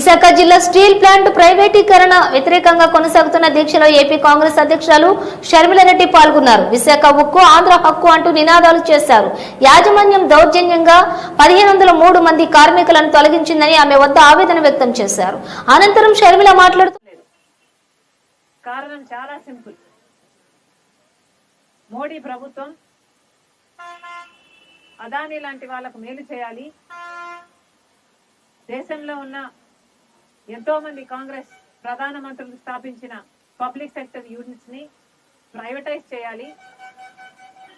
విశాఖ జిల్లా steel plant ప్రైవేటీకరణ వ్యతిరేకంగా కొనసాగుతున్న దీక్షలో ఏపీ కాంగ్రెస్ అధ్యక్షురాలు షర్మిలారెడ్డి పాల్గొన్నారు. విశాఖ ఉక్కు ఆంధ్ర హక్కు అంటూ నినాదాలు చేశారు. యాజమాన్యం దౌర్జన్యంగా పదిహేను వందల మూడు మంది కార్మికులను తొలగించిందని ఆమె వద్ద ఆవేదన వ్యక్తం చేశారు. అనంతరం షర్మిల మాట్లాడుతూ కారణం చాలా సింపుల్. మోడీ ప్రభుత్వం అదానీ లాంటి వాళ్ళకు మేలు చేయాలి. దేశంలో ఉన్న ఎంతో మంది కాంగ్రెస్ ప్రధాన మంత్రులు స్థాపించిన పబ్లిక్ సెక్టర్ యూనిట్స్ని ప్రైవేటైజ్ చేయాలి.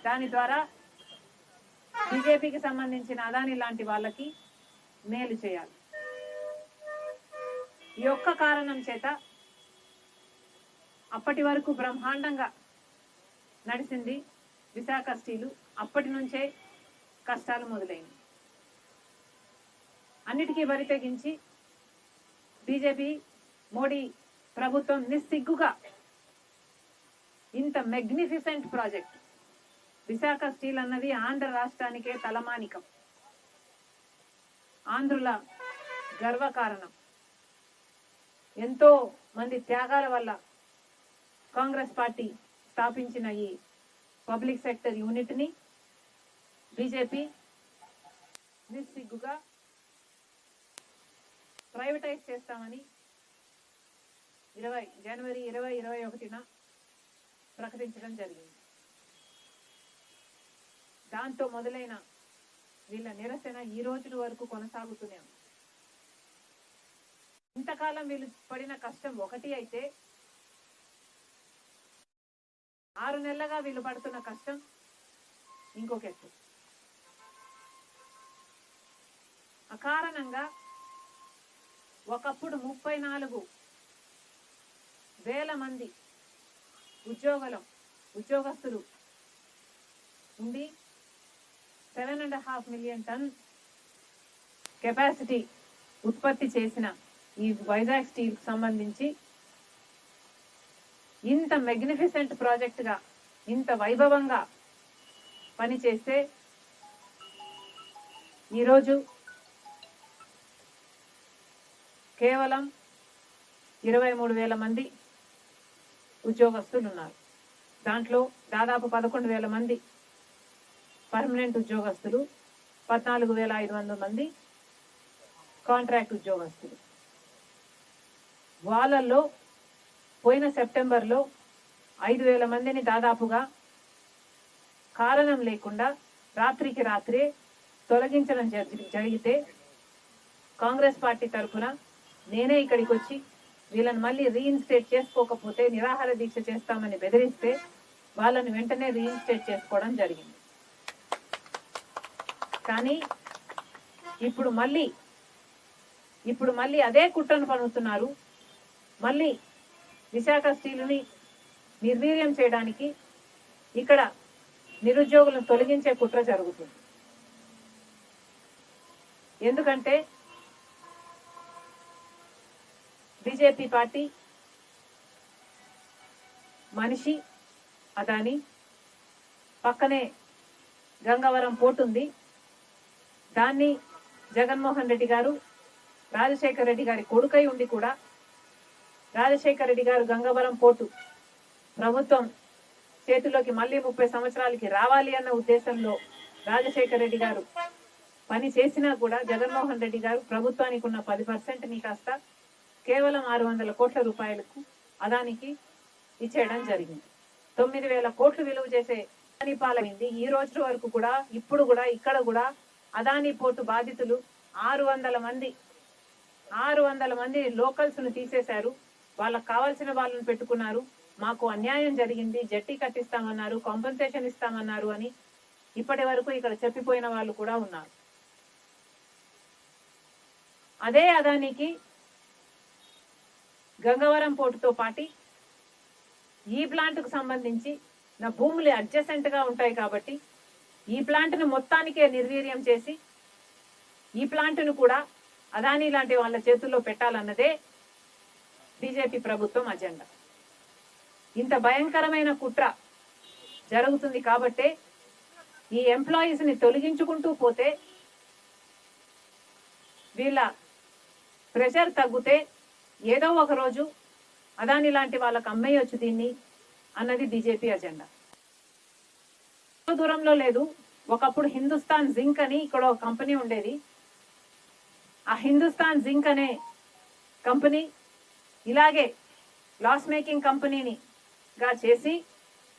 దాని ద్వారా బీజేపీకి సంబంధించిన అదాని లాంటి వాళ్ళకి మేలు చేయాలి. ఈ ఒక్క కారణం చేత అప్పటి వరకు బ్రహ్మాండంగా నడిచింది విశాఖ స్టీలు. అప్పటి నుంచే కష్టాలు మొదలైంది అన్నిటికీ బరి తెగించి బీజేపీ మోడీ ప్రభుత్వం నిస్సిగ్గుగా ఇంత మెగ్నిఫిసెంట్ ప్రాజెక్ట్ విశాఖ స్టీల్ అన్నది ఆంధ్ర రాష్ట్రానికే తలమానికం. ఆంధ్రుల గర్వకారణం ఎంతో మంది త్యాగాల వల్ల కాంగ్రెస్ పార్టీ స్థాపించిన ఈ పబ్లిక్ సెక్టర్ యూనిట్ని బీజేపీ నిస్సిగ్గుగా ప్రైవేటైజ్ చేస్తామని ఇరవై జనవరి ఇరవై ఇరవై ఒకటిన ప్రకటించడం జరిగింది. దాంతో మొదలైన వీళ్ళ నిరసన ఈ రోజు వరకు కొనసాగుతూనే ఉంది. ఇంతకాలం వీళ్ళు పడిన కష్టం ఒకటి అయితే ఆరు నెలలుగా వీళ్ళు పడుతున్న కష్టం ఇంకొక ఎత్తు అకారణంగా ఒకప్పుడు ముప్పై నాలుగు వేల మంది ఉద్యోగులు ఉద్యోగస్తులు ఉండి seven and half million ton capacity ఉత్పత్తి చేసిన ఈ వైజాగ్ స్టీల్కి సంబంధించి ఇంత మెగ్నిఫిసెంట్ ప్రాజెక్టుగా ఇంత వైభవంగా పనిచేస్తే ఈరోజు కేవలం ఇరవై మూడు వేల మంది ఉద్యోగస్తులు ఉన్నారు దాంట్లో దాదాపు పదకొండు వేల మంది పర్మనెంట్ ఉద్యోగస్తులు పద్నాలుగు వేల ఐదు వందల మంది కాంట్రాక్ట్ ఉద్యోగస్తులు. వాళ్ళల్లో పోయిన సెప్టెంబర్లో ఐదు వేల మందిని దాదాపుగా కారణం లేకుండా రాత్రికి రాత్రే తొలగించడం జరిగితే కాంగ్రెస్ పార్టీ తరఫున నేనే ఇక్కడికి వచ్చి వీళ్ళని మళ్ళీ రీఇన్స్టేట్ చేసుకోకపోతే నిరాహార దీక్ష చేస్తామని బెదిరిస్తే వాళ్ళని వెంటనే రీఇన్స్టేట్ చేసుకోవడం జరిగింది. కానీ ఇప్పుడు మళ్ళీ ఇప్పుడు మళ్ళీ అదే కుట్రను పనుతున్నారు మళ్ళీ విశాఖ స్టీలుని నిర్వీర్యం చేయడానికి ఇక్కడ నిరుద్యోగులను తొలగించే కుట్ర జరుగుతుంది. ఎందుకంటే బీజేపీ పార్టీ మనిషి అదాని. పక్కనే గంగవరం పోర్టు ఉంది. దాన్ని జగన్మోహన్ రెడ్డి గారు రాజశేఖర్ రెడ్డి గారి కొడుకై ఉండి కూడా రాజశేఖర్ రెడ్డి గారు గంగవరం పోర్టు ప్రభుత్వం చేతిలోకి మళ్ళీ ముప్పై సంవత్సరాలకి రావాలి అన్న ఉద్దేశంలో రాజశేఖర్ రెడ్డి గారు పని చేసినా కూడా జగన్మోహన్ రెడ్డి గారు ప్రభుత్వానికి ఉన్న పది పర్సెంట్ని కాస్త కేవలం ఆరు వందల కోట్ల రూపాయలకు అదానికి ఇచ్చేయడం జరిగింది. తొమ్మిది వేల కోట్లు విలువ చేసే అదాని పాలైంది. ఈ రోజు వరకు కూడా ఇప్పుడు కూడా ఇక్కడ కూడా అదాని పోర్టు బాధితులు ఆరు వందల మంది ఆరు వందల మంది లోకల్స్ను తీసేశారు. వాళ్ళకి కావాల్సిన వాళ్ళని పెట్టుకున్నారు. మాకు అన్యాయం జరిగింది. జట్టి కట్టిస్తామన్నారు కాంపెన్సేషన్ ఇస్తామన్నారు అని ఇప్పటి వరకు ఇక్కడ చెప్పిపోయిన వాళ్ళు కూడా ఉన్నారు. అదే అదానికి గంగవరం పోర్టుతో పాటి ఈ ప్లాంట్కు సంబంధించి నా భూములు అడ్జసెంట్గా ఉంటాయి కాబట్టి ఈ ప్లాంట్ను మొత్తానికే నిర్వీర్యం చేసి ఈ ప్లాంట్ను కూడా అదానీ లాంటి వాళ్ళ చేతుల్లో పెట్టాలన్నదే బీజేపీ ప్రభుత్వం అజెండా. ఇంత భయంకరమైన కుట్ర జరుగుతుంది కాబట్టే ఈ ఎంప్లాయీస్ని తొలగించుకుంటూ పోతే వీళ్ళ ప్రెషర్ తగ్గితే ఏదో ఒక రోజు అదాని లాంటి వాళ్ళకి అమ్మేయొచ్చు దీన్ని అన్నది బీజేపీ అజెండా. దూరంలో లేదు. ఒకప్పుడు హిందుస్థాన్ జింక్ అని ఇక్కడ ఒక కంపెనీ ఉండేది. ఆ హిందుస్థాన్ జింక్ అనే కంపెనీ ఇలాగే లాస్ మేకింగ్ కంపెనీనిగా చేసి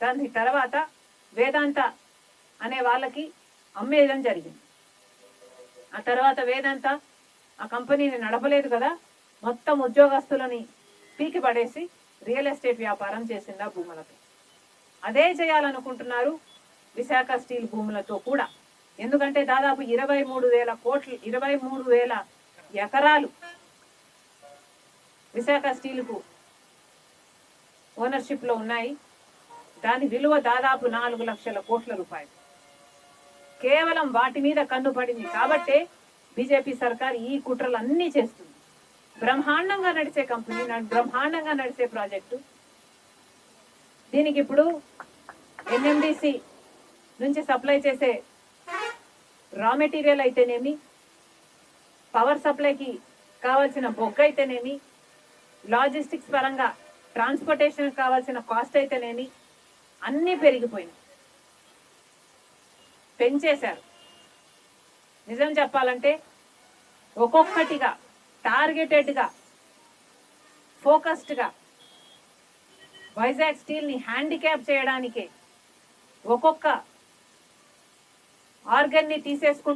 దాని తర్వాత వేదాంత అనే వాళ్ళకి అమ్మేయడం జరిగింది. ఆ తర్వాత వేదాంత ఆ కంపెనీని నడపలేదు కదా. మొత్తం ఉద్యోగస్తులని పీకి పడేసి రియల్ ఎస్టేట్ వ్యాపారం చేసిందా భూములతో. అదే చేయాలనుకుంటున్నారు విశాఖ స్టీల్ భూములతో కూడా. ఎందుకంటే దాదాపు ఇరవై మూడు వేల కోట్లు ఇరవై మూడు వేల ఎకరాలు విశాఖ స్టీల్కు ఓనర్షిప్లో ఉన్నాయి. దాని విలువ దాదాపు నాలుగు లక్షల కోట్ల రూపాయలు. కేవలం వాటి మీద కన్ను పడింది కాబట్టే బీజేపీ సర్కార్ ఈ కుట్రలు అన్నీ చేస్తుంది. బ్రహ్మాండంగా నడిచే కంపెనీ బ్రహ్మాండంగా నడిచే ప్రాజెక్టు. దీనికి ఇప్పుడు ఎన్ఎండిసి నుంచి సప్లై చేసే రా మెటీరియల్ అయితేనేమి పవర్ సప్లైకి కావాల్సిన బొగ్గ అయితేనేమి లాజిస్టిక్స్ పరంగా ట్రాన్స్పోర్టేషన్ కావాల్సిన కాస్ట్ అయితేనేమి అన్నీ పెరిగిపోయినాయి. పెంచేశారు. నిజం చెప్పాలంటే ఒక్కొక్కటిగా టార్గెటెడ్గా ఫోకస్డ్గా వైజాగ్ స్టీల్ని హ్యాండిక్యాప్ చేయడానికే ఒక్కొక్క ఆర్గన్ని తీసేసుకుంటూ